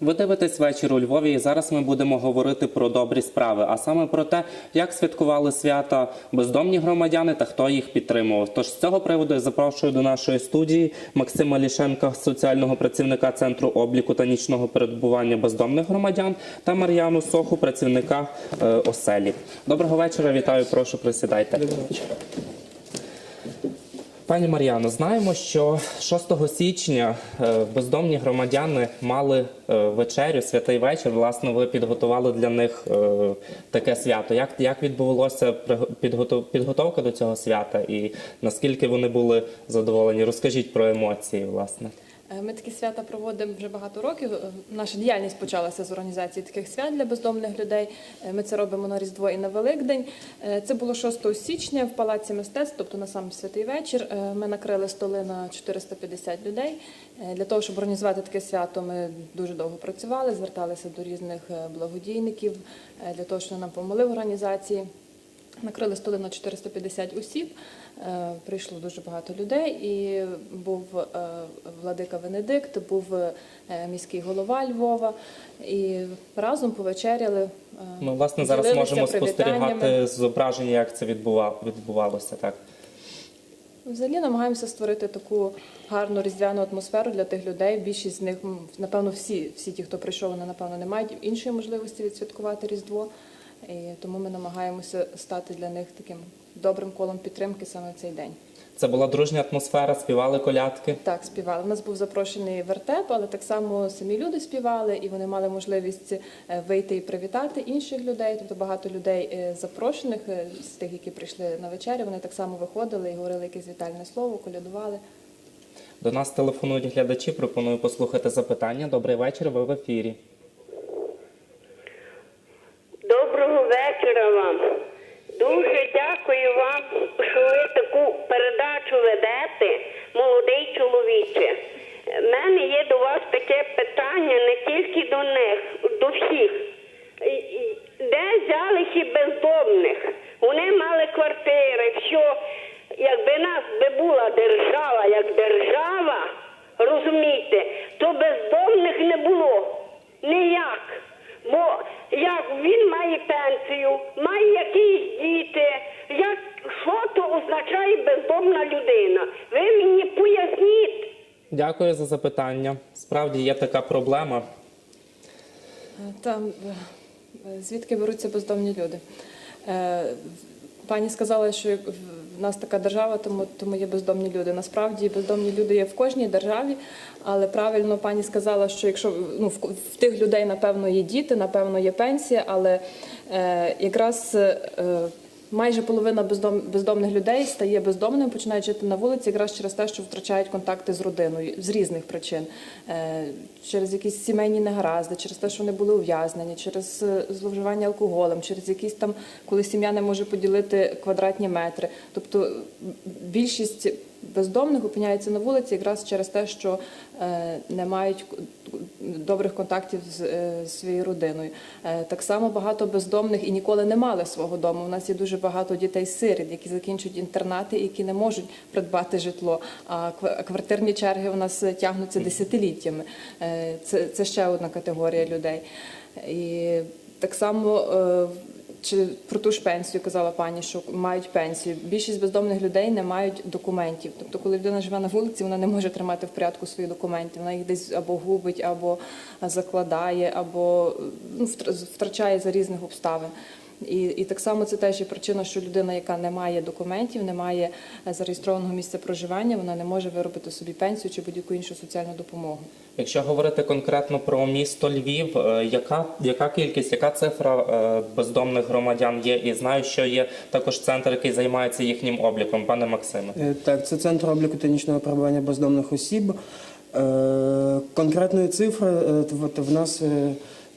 Ви дивитесь вечір у Львові, і зараз ми будемо говорити про добрі справи, а саме про те, як святкували свята бездомні громадяни та хто їх підтримував. Тож з цього приводу я запрошую до нашої студії Максима Лішенка, соціального працівника центру обліку та нічного перебування бездомних громадян, та Мар'яну Соху, працівника е, оселі. Доброго вечора, вітаю, прошу присідайте. Пані Мар'яно, знаємо, що 6 січня е, бездомні громадяни мали е, вечерю, святий вечір. Власне, ви підготували для них е, таке свято. Як, як відбувалося підготовка до цього свята і наскільки вони були задоволені? Розкажіть про емоції, власне. Е, Ми такі свята проводимо вже багато років. Е, Наша діяльність почалася з організації таких свят для бездомних людей. Е, Ми це робимо на Різдво і на Великдень. Це було 6 січня в Палаці мистецтв, тобто на сам святий вечір. Ми накрили столи на 450 людей. Для того, щоб організувати таке свято, ми дуже довго працювали, зверталися до різних благодійників для того, щоб нам помогли в організації. Накрили столи на 450 осіб. Е, Прийшло дуже багато людей, і був е, владика Венедикт, був е, міський голова Львова, і разом повечеряли. Ми власне зараз можемо спостерігати зображення, як це відбувалося. Так Взагалі намагаємося створити таку гарну різдвяну атмосферу для тих людей. Більшість з них, напевно, всі, всі ті, хто прийшов, вони напевно не мають іншої можливості відсвяткувати Різдво. І тому ми намагаємося стати для них таким добрим колом підтримки саме в цей день. це була дружня атмосфера, співали колядки. Так, співали. У нас був запрошений вертеп, але так само самі люди співали, і вони мали можливість е, вийти і привітати інших людей. Тобто багато людей е, запрошених е, з тих, які прийшли на вечерю, вони так само виходили і говорили якесь вітальне слово, колядували. До нас телефонують глядачі. Пропоную послухати запитання. Добрий вечір. Ви в ефірі. Доброго вечора вам. Дуже дякую вам, що ви таку передачу ведете, молодий чоловіче. У мене є до вас таке питання не тільки до них, до всіх. Де взяли ті бездомних? Вони мали квартири, все. Якби нас би була держава як держава, розумієте, то бездомних не було. Ніяк. Бо як він має пенсію, має якісь діти, як що то означає бездомна людина? Ви мені поясніть. Дякую за запитання. Справді є така проблема. Там е, звідки беруться бездомні люди? Е, Пані сказала, що в нас така держава, тому, тому є бездомні люди. Насправді бездомні люди є в кожній державі, але правильно пані сказала, що якщо ну, в, в тих людей, напевно, є діти, напевно, є пенсія, але е, якраз е, майже половина бездом, бездомних людей стає бездомним, починають жити на вулиці, якраз через те, що втрачають контакти з родиною з різних причин, Е, через якісь сімейні негаразди, через те, що вони були ув'язнені, через е, зловживання алкоголем, через якісь там, коли сім'я не може поділити квадратні метри. Тобто більшість бездомних опиняються на вулиці якраз через те, що е, не мають добрих контактів з е, своєю родиною. Е, Так само багато бездомних і ніколи не мали свого дому. У нас є дуже багато дітей сиріт, які закінчують інтернати, які не можуть придбати житло. А квартирні черги у нас тягнуться десятиліттями. Це ще одна категорія людей. І так само. Чи про ту ж пенсію казала пані, що мають пенсію. Більшість бездомних людей не мають документів. Тобто, коли людина живе на вулиці, вона не може тримати в порядку свої документи. Вона їх десь або губить, або закладає, або ну, втрачає за різних обставин. І, і так само це теж є причина, що людина, яка не має документів, не має е, зареєстрованого місця проживання, вона не може виробити собі пенсію чи будь-яку іншу соціальну допомогу. Якщо говорити конкретно про місто Львів, е, яка, яка кількість, яка цифра е, бездомних громадян є? І знаю, що є також центр, який займається їхнім обліком, пане Максиме. Так, це центр обліку та нічного перебування бездомних осіб. Конкретної цифри в нас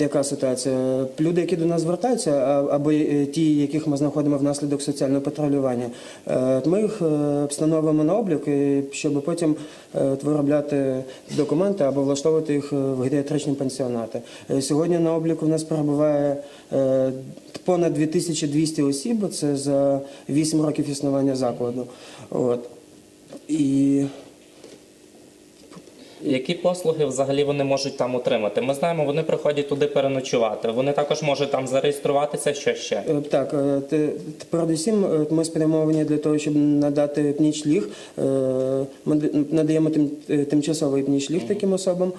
яка ситуація? Люди, які до нас звертаються, або е, ті, яких ми знаходимо внаслідок соціального патрулювання, е, ми їх е, встановимо на облік, щоб потім виробляти документи або влаштовувати їх в геріатричні пансіонати. Сьогодні на обліку в нас перебуває понад 2200 осіб. Це за 8 років існування закладу. От. І Які послуги взагалі вони можуть там отримати? Ми знаємо, вони приходять туди переночувати. Вони також можуть там зареєструватися. Що ще? Е, Так, е, передусім е, ми спрямовані для того, щоб надати пнічліг? Ми надаємо тим, тимчасовий нічліг таким особам.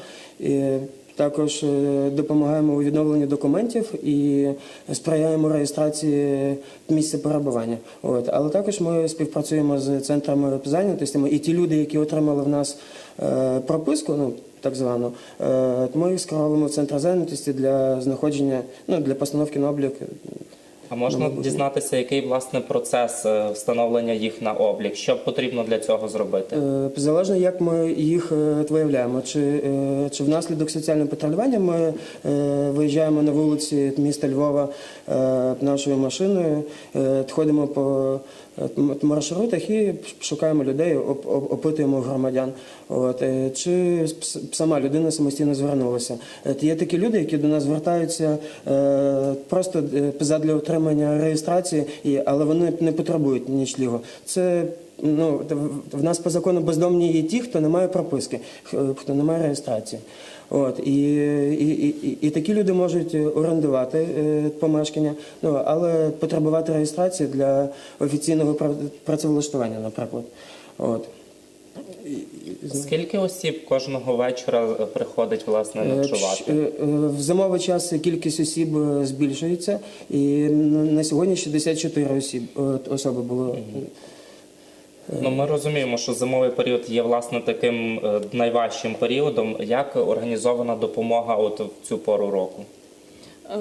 Також е, допомагаємо у відновленні документів і сприяємо реєстрації місця перебування. От. Але також ми співпрацюємо з центрами зайнятості. І ті люди, які отримали в нас е, прописку, ну так звану, е, ми їх скеровуємо в центр зайнятості для знаходження, ну для постановки на облік. А можна дізнатися, який власне процес е, встановлення їх на облік? Що потрібно для цього зробити? Е, Залежно, як ми їх е, виявляємо, чи, чи внаслідок соціального патрулювання ми виїжджаємо на вулиці міста Львова нашою машиною, ходимо по маршрутах і шукаємо людей, оп- оп- опитуємо громадян. От, е, чи сама людина самостійно звернулася. Е, Є такі люди, які до нас звертаються е, просто е, задля отримання реєстрації, але вони не потребують нічлігу. Це Ну, в нас по закону бездомні є ті, хто не має прописки, хто не має реєстрації. От, і, і, і, і, такі люди можуть е, орендувати е, помешкання, ну, але потребувати реєстрації для офіційного пра- працевлаштування, наприклад. От. Скільки осіб кожного вечора е, приходить власне ночувати? В зимовий час кількість осіб збільшується, і на сьогодні 64 осіб, особи було. Ну ми розуміємо, що зимовий період є власне таким е, найважчим періодом. Як організована допомога от в цю пору року? Е,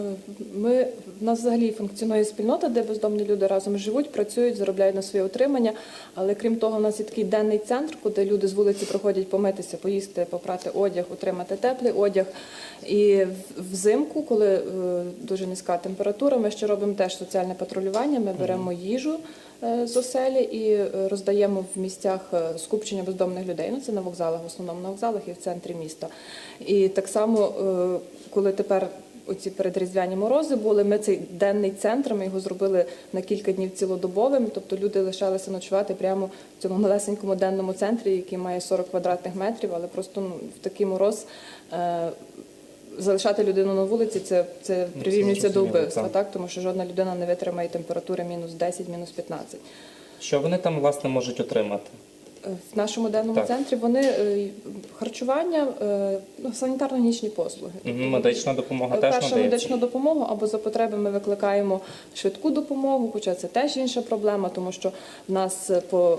Ми в нас взагалі функціонує спільнота, де бездомні люди разом живуть, працюють, заробляють на своє утримання. Але крім того, у нас є такий денний центр, куди люди з вулиці приходять помитися, поїсти, попрати одяг, отримати теплий одяг. І взимку, коли е, дуже низька температура, ми ще робимо теж соціальне патрулювання. Ми беремо їжу з оселі і е, роздаємо в місцях е, скупчення бездомних людей. Ну це на вокзалах, в основному на вокзалах і в центрі міста. І так само, е, коли тепер оці передріздвяні морози були. Ми цей денний центр, ми його зробили на кілька днів цілодобовим. Тобто люди лишалися ночувати прямо в цьому малесенькому денному центрі, який має 40 квадратних метрів, але просто ну, в такий мороз. Залишати людину на вулиці це, це прирівнюється до вбивства, так. так тому що жодна людина не витримає температури мінус 10, мінус 15. Що вони там власне можуть отримати? Е, В нашому денному Так. центрі вони е, харчування, е, ну, санітарно-гігієнічні послуги. Медична допомога Е, теж Перша надається? медична допомога або за потреби ми викликаємо швидку допомогу, хоча це теж інша проблема, тому що в нас по,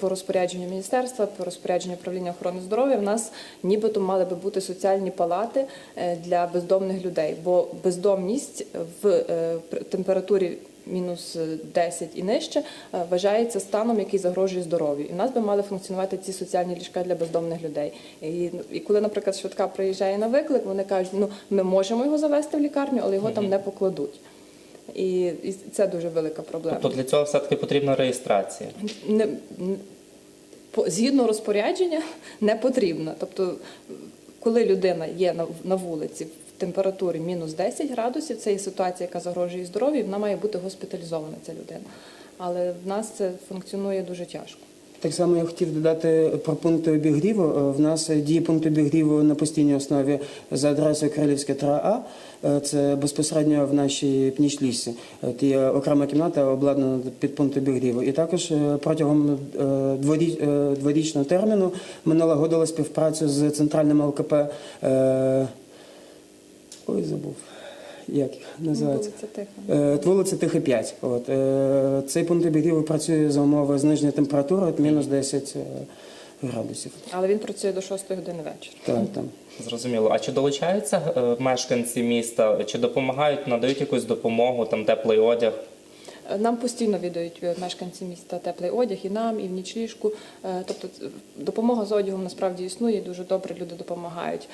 по розпорядженню міністерства, по розпорядженню управління охорони здоров'я, в нас нібито мали би бути соціальні палати е, для бездомних людей, бо бездомність в е, температурі мінус 10 і нижче е, вважається станом, який загрожує здоров'ю. І в нас би мали функціонувати ці соціальні ліжка для бездомних людей. І, і коли, наприклад, швидка приїжджає на виклик, вони кажуть, ну ми можемо його завести в лікарню, але його там не покладуть. І, і це дуже велика проблема. Тобто для цього все-таки потрібна реєстрація. Не, по- згідно розпорядження не потрібно. Тобто, коли людина є на, на вулиці в температурі мінус 10 градусів, це є ситуація, яка загрожує здоров'ю, вона має бути госпіталізована, ця людина. Але в нас це функціонує дуже тяжко. Так само я хотів додати про пункти обігріву. Е, В нас діє пункт обігріву на постійній основі за адресою Крилівське 3А. Е, Це безпосередньо в нашій пнічлісі. От Є окрема кімната обладнана під пункт обігріву. І також е, протягом дворічного терміну ми налагодили співпрацю з центральним ЛКП. Ой, забув. Як називається? Вулиця Тиха. Е, Вулиця Тиха 5. От, е, цей пункт обігріву працює за умови зниження температури от мінус 10 е, градусів. Але він працює до 6 години вечора. Так, там. Зрозуміло. А чи долучаються мешканці міста, чи допомагають, надають якусь допомогу, там теплий одяг? Нам постійно віддають мешканці міста теплий одяг і нам, і в нічліжку. Тобто допомога з одягом насправді існує, дуже добре люди допомагають.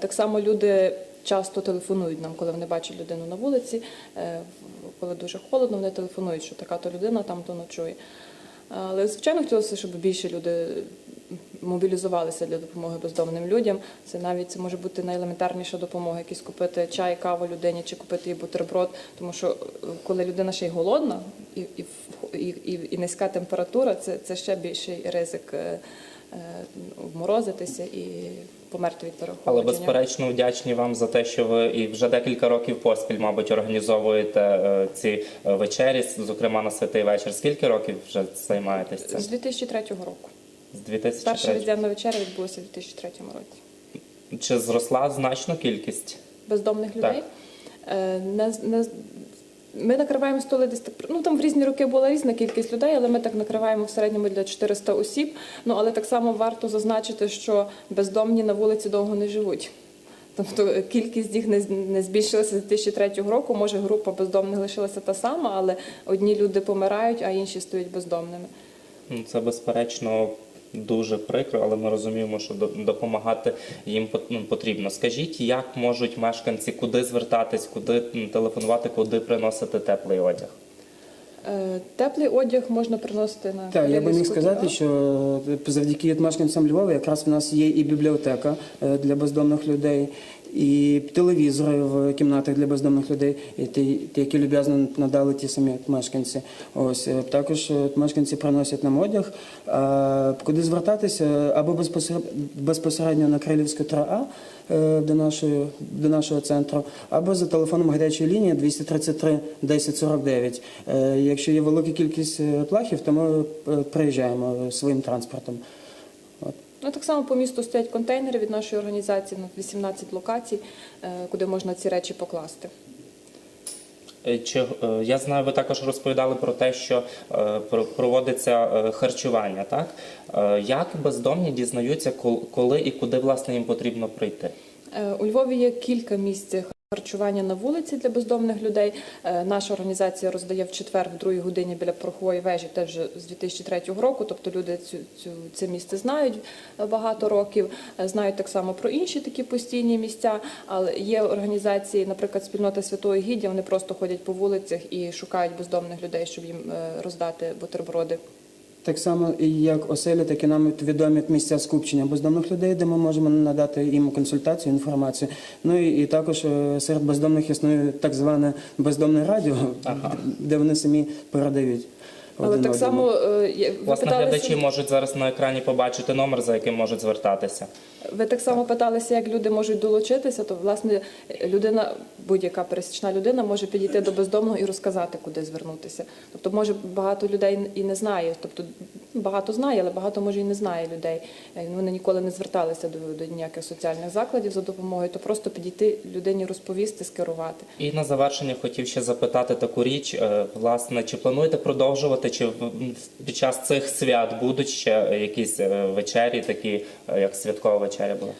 Так само люди часто телефонують нам, коли вони бачать людину на вулиці. Е, Коли дуже холодно, вони телефонують, що така то людина там то ночує. Але звичайно хотілося, щоб більше люди мобілізувалися для допомоги бездомним людям. Це навіть це може бути найелементарніша допомога, якісь купити чай, каву людині чи купити їй бутерброд. Тому що е, коли людина ще й голодна і, і, і, і, низька температура, це, це ще більший ризик е, обморозитися і померти від Але безперечно вдячні вам за те, що ви і вже декілька років поспіль, мабуть, організовуєте е, ці е, вечері, зокрема на святий вечір. Скільки років вже займаєтесь цим? З 2003 року. З Перша 2003 різдвяна вечеря відбулася у 2003 році. Чи зросла значно кількість? бездомних людей. Е, Не, не, ми накриваємо столи десь так. Ну там в різні роки була різна кількість людей, але ми так накриваємо в середньому для 400 осіб. Ну але так само варто зазначити, що бездомні на вулиці довго не живуть. Тобто кількість їх не, збільшилася з 2003 року. Може, група бездомних лишилася та сама, але одні люди помирають, а інші стають бездомними. Ну, Це безперечно дуже прикро, але ми розуміємо, що до- допомагати їм пот- ну, потрібно. Скажіть, як можуть мешканці куди звертатись, куди телефонувати, куди приносити теплий одяг? Е, Теплий одяг можна приносити на Так, я би міг сказати, що е, завдяки мешканцям Львова якраз в нас є і бібліотека е, для бездомних людей, і телевізори в кімнатах для бездомних людей, і ті, які люб'язно надали ті самі мешканці. Ось е, також е, мешканці приносять нам одяг. А куди звертатися або безпосередньо, на Крилівську 3А е, до нашої до нашого центру, або за телефоном гарячої лінії 233 1049. Е, Якщо є велика кількість плахів, то ми приїжджаємо своїм транспортом. Ну, так само по місту стоять контейнери від нашої організації на 18 локацій, е, куди можна ці речі покласти. Е, Чи е, я знаю, ви також розповідали про те, що проводиться харчування, так? Як бездомні дізнаються, коли і куди власне їм потрібно прийти? У Львові є кілька місць харчування на вулиці для бездомних людей. Е, Наша організація роздає в четвер, в другій годині біля порохової вежі, теж з 2003 року. Тобто люди цю, цю це місце знають е, багато років, е, знають так само про інші такі постійні місця. Але є організації, наприклад, спільнота Святої Гіддя, вони просто ходять по вулицях і шукають бездомних людей, щоб їм роздати бутерброди. Так само як оселі, так і нам відомі місця скупчення бездомних людей, де ми можемо надати їм консультацію, інформацію. Ну і, і також е, серед бездомних існує так зване бездомне радіо, де вони самі передають. Але один так само е, ви Власне, питалися- глядачі можуть зараз на екрані побачити номер, за яким можуть звертатися. Ви так само питалися, як люди можуть долучитися. То власне людина, будь-яка пересічна людина, може підійти до бездомного і розказати, куди звернутися. Тобто, може багато людей і не знає. Тобто багато знає, але багато може і не знає людей. Е, Вони ніколи не зверталися до, до ніяких соціальних закладів за допомогою. То просто підійти людині розповісти, скерувати. І на завершення хотів ще запитати таку річ. е, Власне, чи плануєте продовжувати, чи під час цих свят будуть ще якісь е, вечері, такі як святкова вечеря була?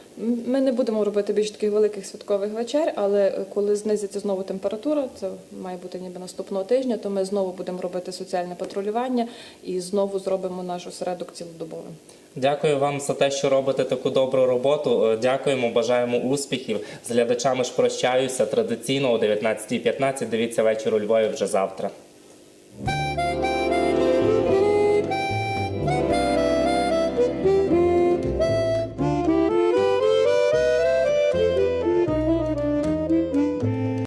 Ми не будемо робити більш таких великих святкових вечер, але коли знизиться знову температура, це має бути ніби наступного тижня, то ми знову будемо робити соціальне патрулювання і знову зробимо наш осередок цілодобовим. Дякую вам за те, що робите таку добру роботу. Е, Дякуємо, бажаємо успіхів. З глядачами ж прощаюся традиційно о 19.15. Дивіться вечір у Львові вже завтра.